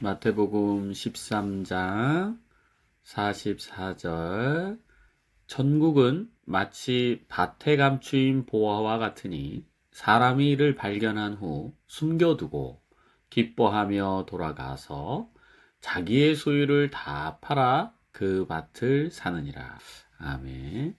마태복음 13장 44절 천국은 마치 밭에 감추인 보화와 같으니 사람이 이를 발견한 후 숨겨두고 기뻐하며 돌아가서 자기의 소유를 다 팔아 그 밭을 사느니라. 아멘.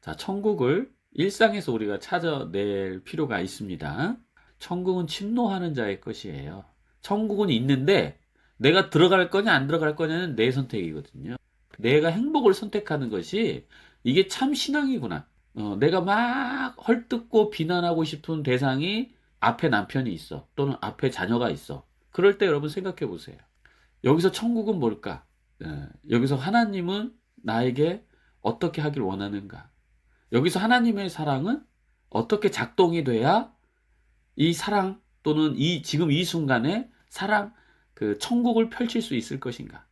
자, 천국을 일상에서 우리가 찾아낼 필요가 있습니다. 천국은 침노하는 자의 것이에요. 천국은 있는데 내가 들어갈 거냐 안 들어갈 거냐는 내 선택이거든요. 내가 행복을 선택하는 것이 이게 참 신앙이구나. 어, 내가 막 헐뜯고 비난하고 싶은 대상이 앞에 남편이 있어. 또는 앞에 자녀가 있어. 그럴 때 여러분 생각해 보세요. 여기서 천국은 뭘까? 예, 여기서 하나님은 나에게 어떻게 하길 원하는가? 여기서 하나님의 사랑은 어떻게 작동이 돼야 이 사랑 또는 이 지금 이 순간에 사랑 그 천국을 펼칠 수 있을 것인가?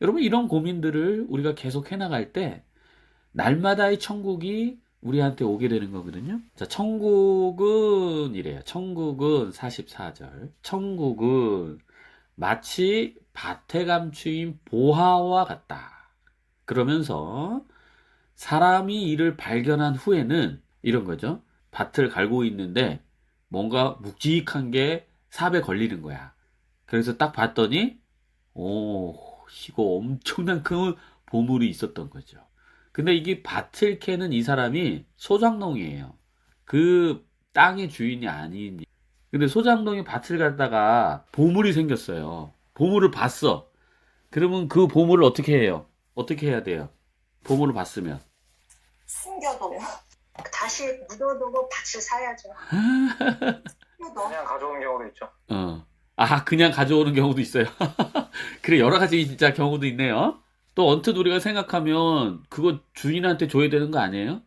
여러분 이런 고민들을 우리가 계속 해 나갈 때 날마다의 천국이 우리한테 오게 되는 거거든요. 자, 천국은 이래요. 천국은 44절. 천국은 마치 밭에 감추인 보화와 같다. 그러면서 사람이 이를 발견한 후에는 이런 거죠. 밭을 갈고 있는데 뭔가 묵직한 게 삽에 걸리는 거야. 그래서 딱 봤더니 오 이거 엄청난 큰 보물이 있었던 거죠. 근데 이게 밭을 캐는 이 사람이 소장농이에요. 그 땅의 주인이 아닌. 근데 소장농이 밭을 갖다가 보물이 생겼어요. 보물을 봤어. 그러면 그 보물을 어떻게 해요? 어떻게 해야 돼요? 보물을 봤으면. 숨겨둬요. 다시 묻어두고 밭을 사야죠. 그냥 가져온 경우도 있죠. 어. 아, 그냥 가져오는 경우도 있어요. 그래, 여러 가지 진짜 경우도 있네요. 또 언뜻 우리가 생각하면 그거 주인한테 줘야 되는 거 아니에요?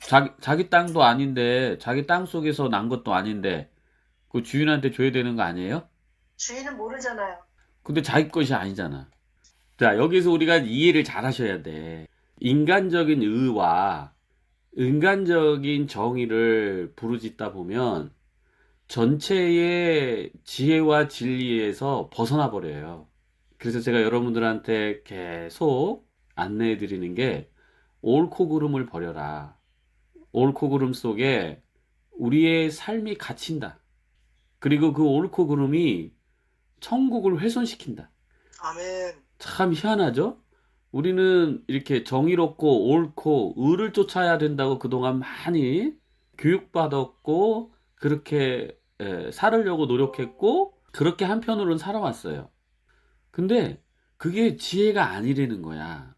자기, 자기 땅도 아닌데, 자기 땅 속에서 난 것도 아닌데, 그 주인한테 줘야 되는 거 아니에요? 주인은 모르잖아요. 근데 자기 것이 아니잖아. 자, 여기서 우리가 이해를 잘 하셔야 돼. 인간적인 의와 인간적인 정의를 부르짖다 보면 전체의 지혜와 진리에서 벗어나 버려요. 그래서 제가 여러분들한테 계속 안내해 드리는 게 옳고 그름을 버려라. 옳고 그름 속에 우리의 삶이 갇힌다. 그리고 그 옳고 그름이 천국을 훼손시킨다. 아멘. 참 희한하죠? 우리는 이렇게 정의롭고 옳고 의를 쫓아야 된다고 그동안 많이 교육받았고 그렇게 에, 살으려고 노력했고 그렇게 한편으로는 살아왔어요. 근데 그게 지혜가 아니라는 거야.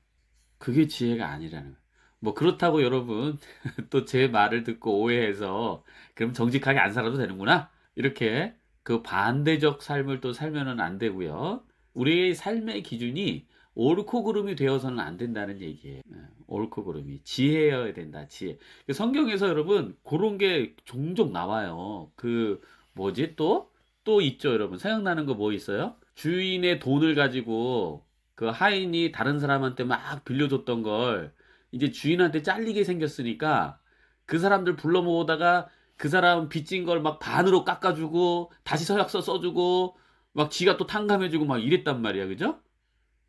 그게 지혜가 아니라는 거야. 뭐 그렇다고 여러분 또 제 말을 듣고 오해해서 그럼 정직하게 안 살아도 되는구나. 이렇게 그 반대적 삶을 또 살면은 안 되고요. 우리의 삶의 기준이 옳고 그름이 되어서는 안 된다는 얘기예요. 네, 옳고 그름이 지혜여야 된다. 지혜. 그 성경에서 여러분 그런 게 종종 나와요. 그 뭐지 또? 또 있죠, 여러분. 생각나는 거 뭐 있어요? 주인의 돈을 가지고 그 하인이 다른 사람한테 막 빌려줬던 걸 이제 주인한테 잘리게 생겼으니까 그 사람들 불러 모으다가 그 사람 빚진 걸 막 반으로 깎아주고 다시 서약서 써주고 막 지가 또 탕감해주고 막 이랬단 말이야, 그죠?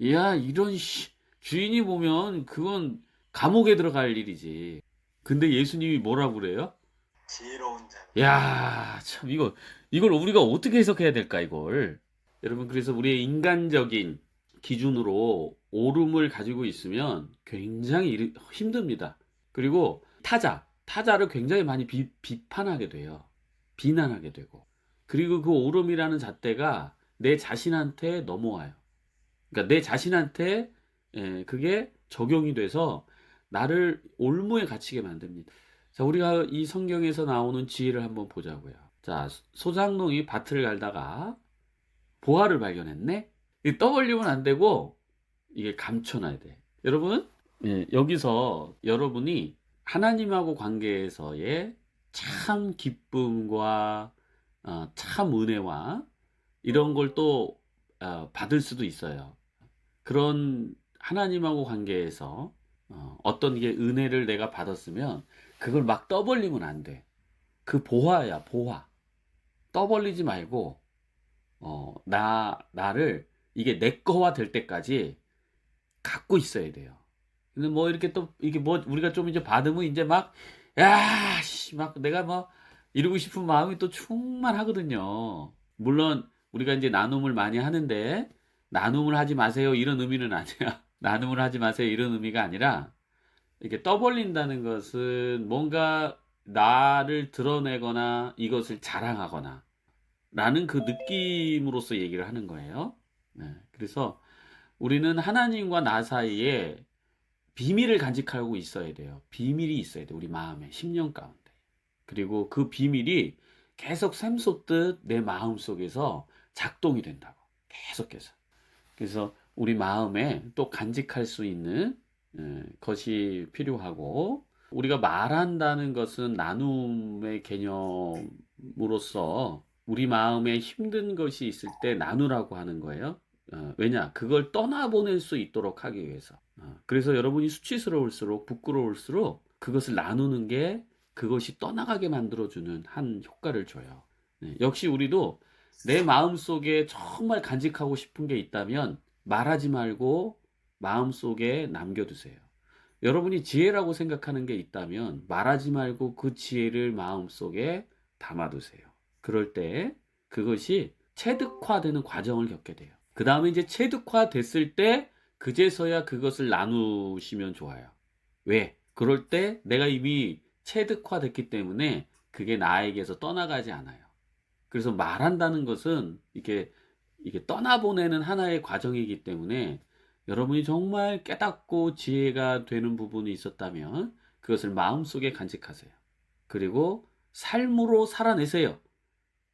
야, 이런 씨, 주인이 보면 그건 감옥에 들어갈 일이지. 근데 예수님이 뭐라고 그래요? 지혜로운 자. 야, 참 이거 이걸 우리가 어떻게 해석해야 될까 이걸. 여러분 그래서 우리의 인간적인 기준으로 옳음을 가지고 있으면 굉장히 일- 힘듭니다. 그리고 타자, 타자를 굉장히 많이 비, 비판하게 돼요. 비난하게 되고. 그리고 그 옳음이라는 잣대가 내 자신한테 넘어와요. 그러니까 내 자신한테 예, 그게 적용이 돼서 나를 올무에 갇히게 만듭니다. 자, 우리가 이 성경에서 나오는 지혜를 한번 보자고요. 자, 소장농이 밭을 갈다가 보화를 발견했네? 이 떠벌리면 안 되고, 이게 감춰놔야 돼. 여러분, 예, 여기서 여러분이 하나님하고 관계에서의 참 기쁨과 어, 참 은혜와 이런 걸또 어, 받을 수도 있어요. 그런 하나님하고 관계에서 어, 어떤 게 은혜를 내가 받았으면 그걸 막 떠벌리면 안 돼. 그 보화야, 보화. 떠벌리지 말고 어, 나, 나를 이게 내 거화 될 때까지 갖고 있어야 돼요. 근데 뭐 이렇게 또 이게 뭐 우리가 좀 이제 받으면 이제 막, 야, 씨, 막 내가 뭐 이루고 싶은 마음이 또 충만하거든요. 물론 우리가 이제 나눔을 많이 하는데 나눔을 하지 마세요 이런 의미는 아니야. 나눔을 하지 마세요 이런 의미가 아니라 이렇게 떠벌린다는 것은 뭔가 나를 드러내거나 이것을 자랑하거나 라는 그 느낌으로서 얘기를 하는 거예요. 네, 그래서 우리는 하나님과 나 사이에 비밀을 간직하고 있어야 돼요. 비밀이 있어야 돼. 우리 마음에, 심령 가운데. 그리고 그 비밀이 계속 샘솟듯 내 마음 속에서 작동이 된다고. 계속해서. 그래서 우리 마음에 또 간직할 수 있는 예, 것이 필요하고 우리가 말한다는 것은 나눔의 개념으로서 우리 마음에 힘든 것이 있을 때 나누라고 하는 거예요. 어, 왜냐? 그걸 떠나보낼 수 있도록 하기 위해서. 어, 그래서 여러분이 수치스러울수록 부끄러울수록 그것을 나누는 게 그것이 떠나가게 만들어주는 한 효과를 줘요. 네, 역시 우리도 내 마음 속에 정말 간직하고 싶은 게 있다면 말하지 말고 마음 속에 남겨두세요. 여러분이 지혜라고 생각하는 게 있다면 말하지 말고 그 지혜를 마음 속에 담아두세요. 그럴 때 그것이 체득화되는 과정을 겪게 돼요. 그 다음에 이제 체득화됐을 때 그제서야 그것을 나누시면 좋아요. 왜? 그럴 때 내가 이미 체득화됐기 때문에 그게 나에게서 떠나가지 않아요. 그래서 말한다는 것은 이게 이게 떠나보내는 하나의 과정이기 때문에 여러분이 정말 깨닫고 지혜가 되는 부분이 있었다면 그것을 마음속에 간직하세요. 그리고 삶으로 살아내세요.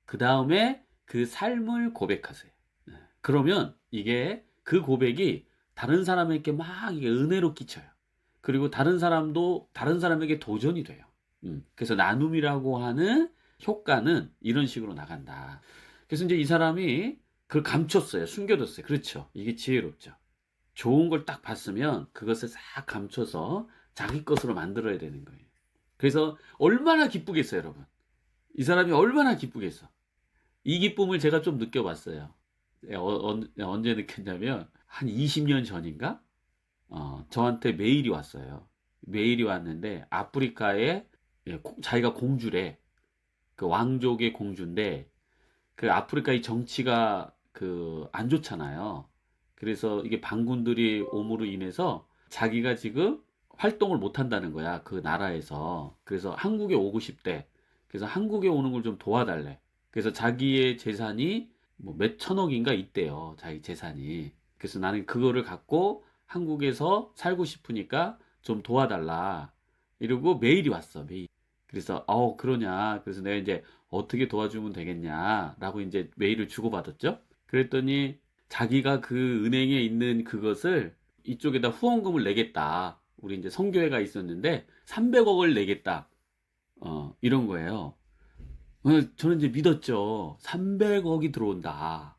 그 다음에 그 삶을 고백하세요. 네. 그러면 이게 그 고백이 다른 사람에게 막 은혜로 끼쳐요. 그리고 다른 사람도 다른 사람에게 도전이 돼요. 음, 그래서 나눔이라고 하는 효과는 이런 식으로 나간다. 그래서 이제 이 사람이 그걸 감췄어요. 숨겨뒀어요. 그렇죠. 이게 지혜롭죠. 좋은 걸 딱 봤으면 그것을 싹 감춰서 자기 것으로 만들어야 되는 거예요. 그래서 얼마나 기쁘겠어요, 여러분. 이 사람이 얼마나 기쁘겠어. 이 기쁨을 제가 좀 느껴봤어요. 어, 어, 언제 느꼈냐면 한 20년 전인가? 어, 저한테 메일이 왔어요. 메일이 왔는데 아프리카에 예, 고- 자기가 공주래. 그 왕족의 공주인데 그 아프리카 의 정치가 그 안 좋잖아요. 그래서 이게 반군들이 옴으로 인해서 자기가 지금 활동을 못 한다는 거야. 그 나라에서. 그래서 한국에 오고 싶대. 그래서 한국에 오는 걸 좀 도와달래. 그래서 자기의 재산이 뭐 몇 천억인가 있대요. 자기 재산이. 그래서 나는 그거를 갖고 한국에서 살고 싶으니까 좀 도와달라. 이러고 메일이 왔어, 메일. 그래서, 어, 그러냐. 그래서 내가 이제 어떻게 도와주면 되겠냐라고 이제 메일을 주고받았죠. 그랬더니 자기가 그 은행에 있는 그것을 이쪽에다 후원금을 내겠다. 우리 이제 성교회가 있었는데 300억을 내겠다. 어, 이런 거예요. 어, 저는 이제 믿었죠. 300억이 들어온다.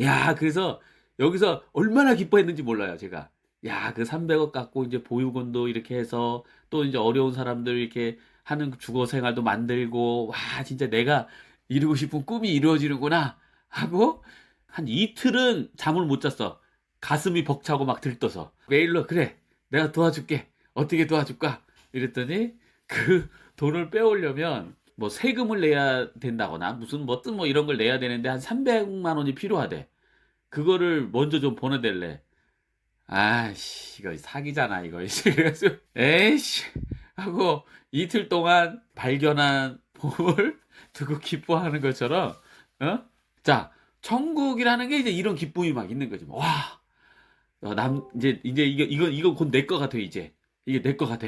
야, 그래서 여기서 얼마나 기뻐했는지 몰라요, 제가. 야, 그 300억 갖고 이제 보육원도 이렇게 해서 또 이제 어려운 사람들 이렇게 하는 주거 생활도 만들고, 와, 진짜 내가 이루고 싶은 꿈이 이루어지는구나 하고 한 이틀은 잠을 못 잤어. 가슴이 벅차고 막 들떠서. 메일로, 그래, 내가 도와줄게. 어떻게 도와줄까? 이랬더니 그 돈을 빼오려면 뭐 세금을 내야 된다거나 무슨 뭐든 뭐 이런 걸 내야 되는데 한 300만 원이 필요하대. 그거를 먼저 좀 보내달래. 아이씨, 이거 사기잖아, 이거. 에이씨, 하고 이틀 동안 발견한 복을 두고 기뻐하는 것처럼, 어? 자, 천국이라는 게 이제 이런 기쁨이 막 있는 거지. 와, 어, 남, 이제, 이제 이거, 이거, 이거 곧내 거 같아, 이제. 이게 내 거 같아.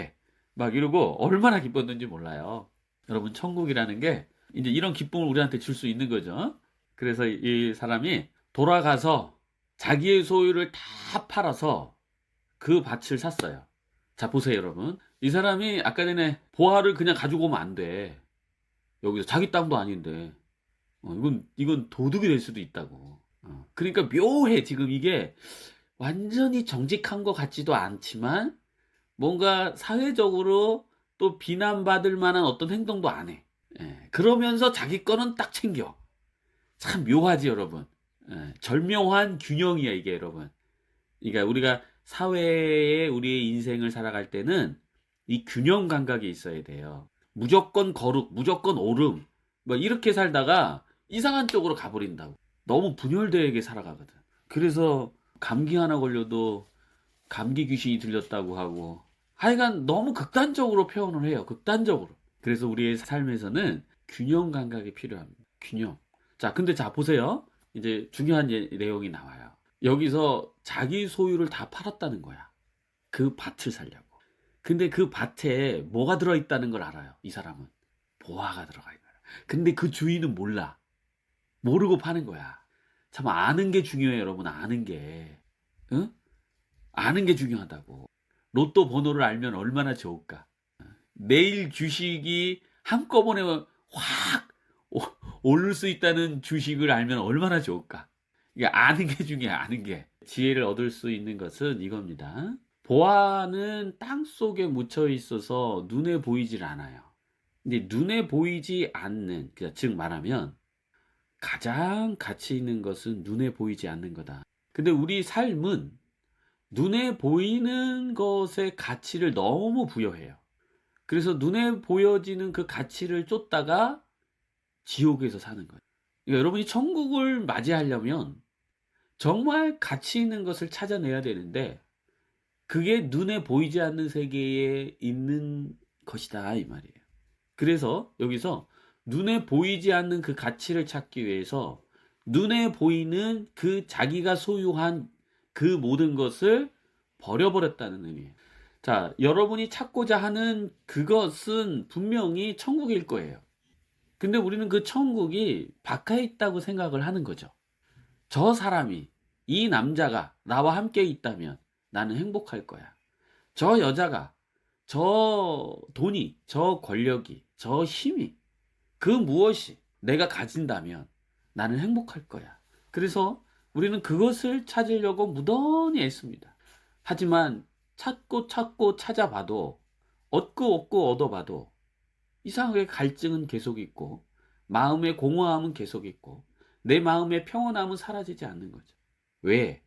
막 이러고 얼마나 기뻤는지 몰라요. 여러분, 천국이라는 게 이제 이런 기쁨을 우리한테 줄 수 있는 거죠. 그래서 이 사람이 돌아가서 자기의 소유를 다 팔아서 그 밭을 샀어요. 자, 보세요, 여러분. 이 사람이 아까 전에 보화를 그냥 가지고 오면 안 돼. 여기서 자기 땅도 아닌데. 어, 이건, 이건 도둑이 될 수도 있다고. 어, 그러니까 묘해, 지금 이게. 완전히 정직한 것 같지도 않지만, 뭔가 사회적으로 또 비난받을 만한 어떤 행동도 안 해. 예, 그러면서 자기 거는 딱 챙겨. 참 묘하지 여러분. 예, 절묘한 균형이야 이게 여러분. 그러니까 우리가 사회에 우리의 인생을 살아갈 때는 이 균형 감각이 있어야 돼요. 무조건 거룩, 무조건 오름, 뭐 이렇게 살다가 이상한 쪽으로 가버린다고. 너무 분열되게 살아가거든. 그래서 감기 하나 걸려도 감기 귀신이 들렸다고 하고 하여간 너무 극단적으로 표현을 해요. 극단적으로. 그래서 우리의 삶에서는 균형 감각이 필요합니다. 균형. 자, 근데 자 보세요. 이제 중요한 예- 내용이 나와요. 여기서 자기 소유를 다 팔았다는 거야. 그 밭을 살려고. 근데 그 밭에 뭐가 들어있다는 걸 알아요. 이 사람은. 보화가 들어가 있는 거야. 근데 그 주인은 몰라. 모르고 파는 거야. 참 아는 게 중요해요, 여러분. 아는 게. 응? 아는 게 중요하다고. 로또 번호를 알면 얼마나 좋을까. 내일 주식이 한꺼번에 확 오- 오를 수 있다는 주식을 알면 얼마나 좋을까. 이게 아는 게 중요해, 아는 게. 지혜를 얻을 수 있는 것은 이겁니다. 보아는 땅 속에 묻혀 있어서 눈에 보이질 않아요. 근데 눈에 보이지 않는, 그러니까 즉 말하면 가장 가치 있는 것은 눈에 보이지 않는 거다. 근데 우리 삶은 눈에 보이는 것의 가치를 너무 부여해요. 그래서 눈에 보여지는 그 가치를 쫓다가 지옥에서 사는 거예요. 그러니까 여러분이 천국을 맞이하려면 정말 가치 있는 것을 찾아내야 되는데 그게 눈에 보이지 않는 세계에 있는 것이다 이 말이에요. 그래서 여기서 눈에 보이지 않는 그 가치를 찾기 위해서 눈에 보이는 그 자기가 소유한 그 모든 것을 버려버렸다는 의미예요. 자, 여러분이 찾고자 하는 그것은 분명히 천국일 거예요. 근데 우리는 그 천국이 바깥에 있다고 생각을 하는 거죠. 저 사람이, 이 남자가 나와 함께 있다면 나는 행복할 거야. 저 여자가, 저 돈이, 저 권력이, 저 힘이, 그 무엇이 내가 가진다면 나는 행복할 거야. 그래서 우리는 그것을 찾으려고 무던히 애씁니다. 하지만 찾고 찾고 찾아봐도 얻고 얻고 얻어봐도 이상하게 갈증은 계속 있고 마음의 공허함은 계속 있고 내 마음의 평온함은 사라지지 않는 거죠. 왜?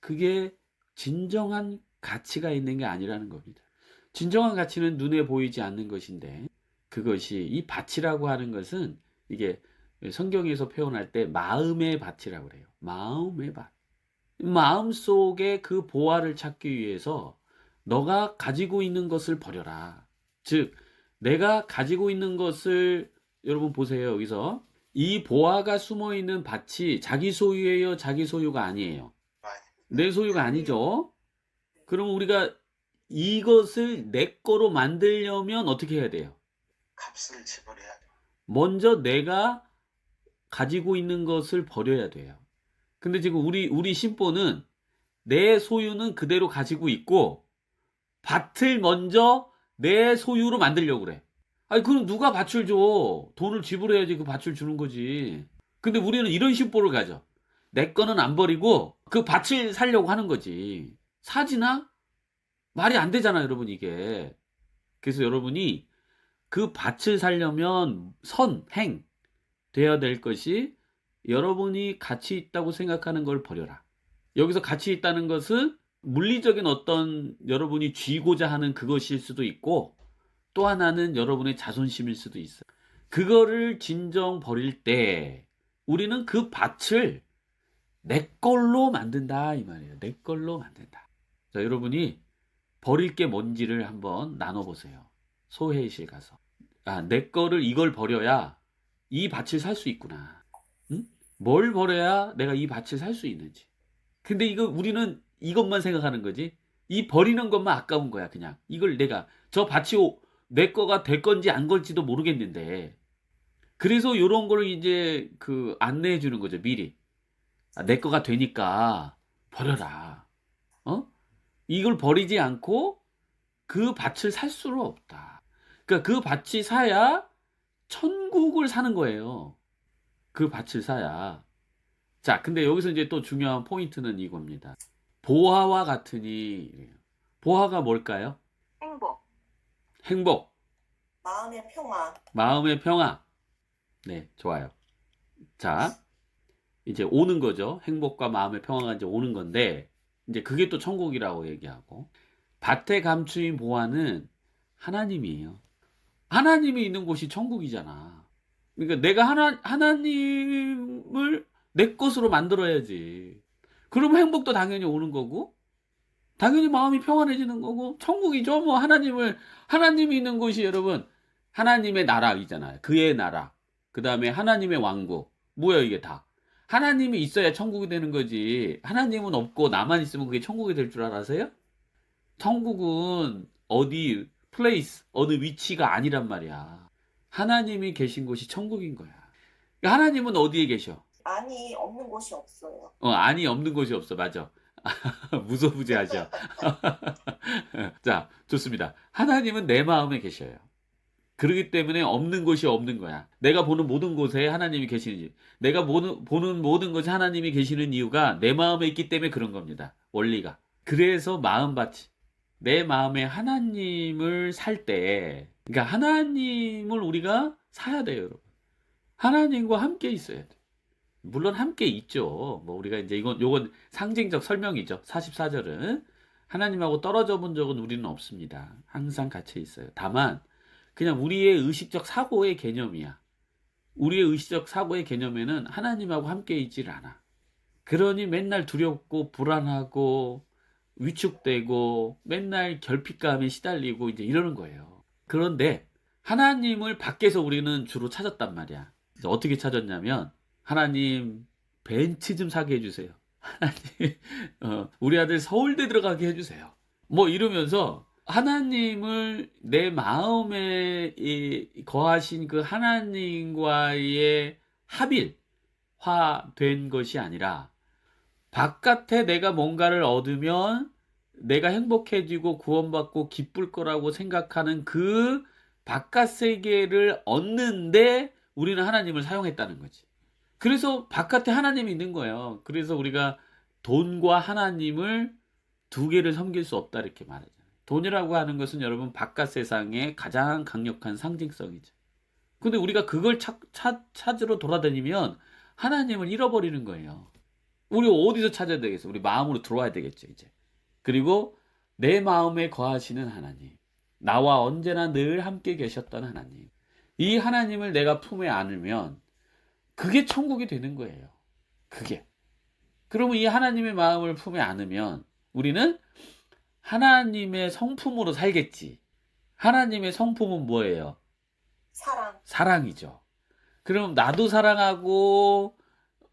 그게 진정한 가치가 있는 게 아니라는 겁니다. 진정한 가치는 눈에 보이지 않는 것인데 그것이 이 밭이라고 하는 것은 이게 성경에서 표현할 때 마음의 밭이라고 그래요. 마음의 밭. 마음 속에 그 보화를 찾기 위해서 너가 가지고 있는 것을 버려라. 즉, 내가 가지고 있는 것을 여러분 보세요. 여기서 이 보화가 숨어 있는 밭이 자기 소유예요, 자기 소유가 아니에요. 내 소유가 아니죠. 그럼 우리가 이것을 내 거로 만들려면 어떻게 해야 돼요? 값을 지불해야 돼. 먼저 내가 가지고 있는 것을 버려야 돼요. 근데 지금 우리 우리 신보는 내 소유는 그대로 가지고 있고 밭을 먼저 내 소유로 만들려고 그래. 아니 그럼 누가 밭을 줘? 돈을 지불해야지 그 밭을 주는 거지. 근데 우리는 이런 신보를 가져. 내 거는 안 버리고 그 밭을 살려고 하는 거지. 사지나? 말이 안 되잖아, 여러분 이게. 그래서 여러분이 그 밭을 살려면 선, 행 돼야 될 것이 여러분이 가치 있다고 생각하는 걸 버려라. 여기서 가치 있다는 것은 물리적인 어떤 여러분이 쥐고자 하는 그것일 수도 있고 또 하나는 여러분의 자존심일 수도 있어요. 그거를 진정 버릴 때 우리는 그 밭을 내 걸로 만든다 이 말이에요. 내 걸로 만든다. 자, 여러분이 버릴 게 뭔지를 한번 나눠 보세요. 소회의실 가서. 아, 내 거를 이걸 버려야 이 밭을 살 수 있구나. 응? 뭘 버려야 내가 이 밭을 살 수 있는지. 근데 이거 우리는 이것만 생각하는 거지. 이 버리는 것만 아까운 거야, 그냥. 이걸 내가 저 밭이 오- 내 거가 될 건지 안 걸지도 모르겠는데. 그래서 요런 걸 이제 그 안내해 주는 거죠, 미리. 아, 내 거가 되니까 버려라. 어? 이걸 버리지 않고 그 밭을 살 수는 없다. 그러니까 그 밭이 사야 천국을 사는 거예요. 그 밭을 사야. 자, 근데 여기서 이제 또 중요한 포인트는 이겁니다. 보화와 같으니. 보화가 뭘까요? 행복. 행복, 마음의 평화. 마음의 평화. 네, 좋아요. 자, 이제 오는 거죠. 행복과 마음의 평화가 이제 오는 건데 이제 그게 또 천국이라고 얘기하고 밭에 감추인 보화는 하나님이에요. 하나님이 있는 곳이 천국이잖아. 그러니까 내가 하나 하나님을 내 것으로 만들어야지. 그러면 행복도 당연히 오는 거고 당연히 마음이 평안해지는 거고 천국이죠. 뭐 하나님을 하나님이 있는 곳이 여러분 하나님의 나라이잖아요. 그의 나라. 그다음에 하나님의 왕국. 뭐야 이게 다. 하나님이 있어야 천국이 되는 거지. 하나님은 없고 나만 있으면 그게 천국이 될 줄 알아세요? 천국은 어디 플레이스 어느 위치가 아니란 말이야. 하나님이 계신 곳이 천국인 거야. 하나님은 어디에 계셔? 아니 없는 곳이 없어요. 어, 아니 없는 곳이 없어. 맞아. 무소부재하죠. 자, 좋습니다. 하나님은 내 마음에 계셔요. 그렇기 때문에 없는 곳이 없는 거야. 내가 보는 모든 곳에 하나님이 계시는지. 내가 보는, 보는 모든 곳에 하나님이 계시는 이유가 내 마음에 있기 때문에 그런 겁니다. 원리가. 그래서 마음밭이. 내 마음에 하나님을 살 때, 그러니까 하나님을 우리가 사야 돼요, 여러분. 하나님과 함께 있어야 돼. 물론 함께 있죠. 뭐 우리가 이제 이건 요건 상징적 설명이죠. 44절은 하나님하고 떨어져 본 적은 우리는 없습니다. 항상 같이 있어요. 다만 그냥 우리의 의식적 사고의 개념이야. 우리의 의식적 사고의 개념에는 하나님하고 함께 있질 않아. 그러니 맨날 두렵고 불안하고 위축되고 맨날 결핍감에 시달리고 이제 이러는 거예요. 그런데 하나님을 밖에서 우리는 주로 찾았단 말이야. 어떻게 찾았냐면 하나님 벤츠 좀 사게 해주세요. 하나님 어, 우리 아들 서울대 들어가게 해주세요. 뭐 이러면서 하나님을 내 마음에 이, 거하신 그 하나님과의 합일화 된 것이 아니라 바깥에 내가 뭔가를 얻으면 내가 행복해지고 구원받고 기쁠 거라고 생각하는 그 바깥 세계를 얻는데 우리는 하나님을 사용했다는 거지. 그래서 바깥에 하나님이 있는 거예요. 그래서 우리가 돈과 하나님을 두 개를 섬길 수 없다 이렇게 말하잖아요. 돈이라고 하는 것은 여러분 바깥 세상의 가장 강력한 상징성이죠. 근데 우리가 그걸 찾, 찾, 찾으러 돌아다니면 하나님을 잃어버리는 거예요. 우리 어디서 찾아야 되겠어? 우리 마음으로 들어와야 되겠죠, 이제. 그리고 내 마음에 거하시는 하나님. 나와 언제나 늘 함께 계셨던 하나님. 이 하나님을 내가 품에 안으면 그게 천국이 되는 거예요. 그게. 그러면 이 하나님의 마음을 품에 안으면 우리는 하나님의 성품으로 살겠지. 하나님의 성품은 뭐예요? 사랑. 사랑이죠. 그럼 나도 사랑하고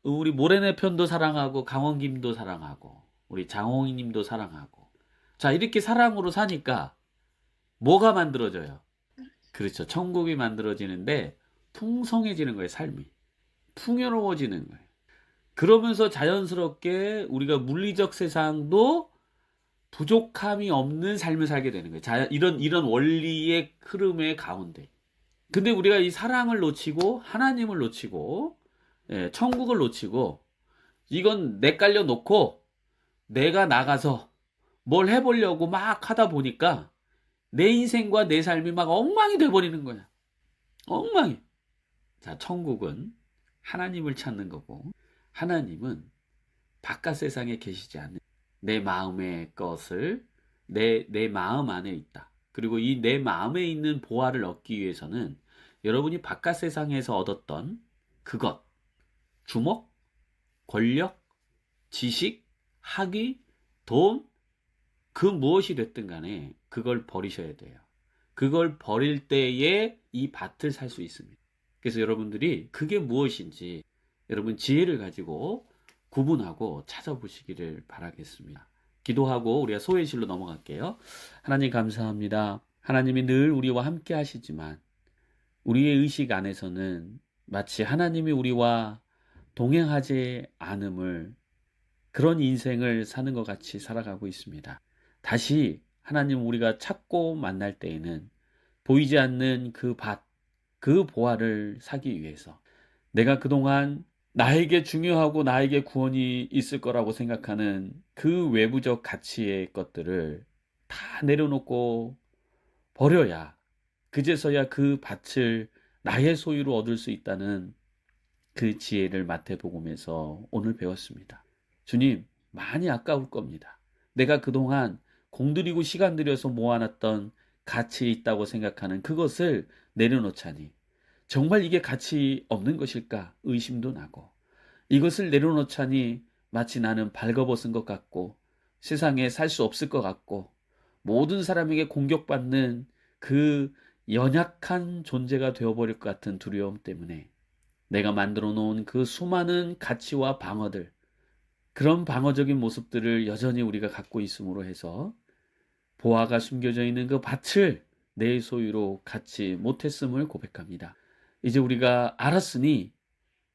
우리 모래내 편도 사랑하고 강원김도 사랑하고 우리 장홍희님도 사랑하고 자 이렇게 사랑으로 사니까 뭐가 만들어져요? 그렇죠. 천국이 만들어지는데 풍성해지는 거예요. 삶이 풍요로워지는 거예요. 그러면서 자연스럽게 우리가 물리적 세상도 부족함이 없는 삶을 살게 되는 거예요. 자, 이런 이런 원리의 흐름의 가운데. 근데 우리가 이 사랑을 놓치고 하나님을 놓치고 예, 천국을 놓치고 이건 내 깔려 놓고 내가 나가서 뭘 해보려고 막 하다 보니까 내 인생과 내 삶이 막 엉망이 돼버리는 거야. 엉망이. 자, 천국은 하나님을 찾는 거고 하나님은 바깥 세상에 계시지 않는 내 마음의 것을 내, 내 마음 안에 있다. 그리고 이 내 마음에 있는 보화를 얻기 위해서는 여러분이 바깥 세상에서 얻었던 그것, 주목, 권력, 지식, 학위, 돈, 그 무엇이 됐든 간에 그걸 버리셔야 돼요. 그걸 버릴 때에 이 밭을 살 수 있습니다. 그래서 여러분들이 그게 무엇인지 여러분 지혜를 가지고 구분하고 찾아보시기를 바라겠습니다. 기도하고 우리가 소회실로 넘어갈게요. 하나님 감사합니다. 하나님이 늘 우리와 함께 하시지만 우리의 의식 안에서는 마치 하나님이 우리와 동행하지 않음을 그런 인생을 사는 것 같이 살아가고 있습니다. 다시 하나님 우리가 찾고 만날 때에는 보이지 않는 그 밭, 그 보화를 사기 위해서 내가 그동안 나에게 중요하고 나에게 구원이 있을 거라고 생각하는 그 외부적 가치의 것들을 다 내려놓고 버려야 그제서야 그 밭을 나의 소유로 얻을 수 있다는 그 지혜를 마태복음에서 오늘 배웠습니다. 주님, 많이 아까울 겁니다. 내가 그동안 공들이고 시간 들여서 모아놨던 가치 있다고 생각하는 그것을 내려놓자니. 정말 이게 가치 없는 것일까? 의심도 나고. 이것을 내려놓자니 마치 나는 발거벗은 것 같고 세상에 살 수 없을 것 같고 모든 사람에게 공격받는 그 연약한 존재가 되어버릴 것 같은 두려움 때문에 내가 만들어 놓은 그 수많은 가치와 방어들 그런 방어적인 모습들을 여전히 우리가 갖고 있음으로 해서 보화가 숨겨져 있는 그 밭을 내 소유로 갖지 못했음을 고백합니다. 이제 우리가 알았으니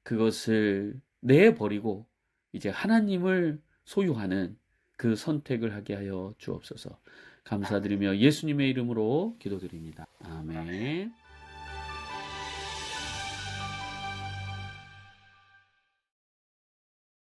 그것을 내버리고 이제 하나님을 소유하는 그 선택을 하게 하여 주옵소서. 감사드리며 예수님의 이름으로 기도드립니다. 아멘.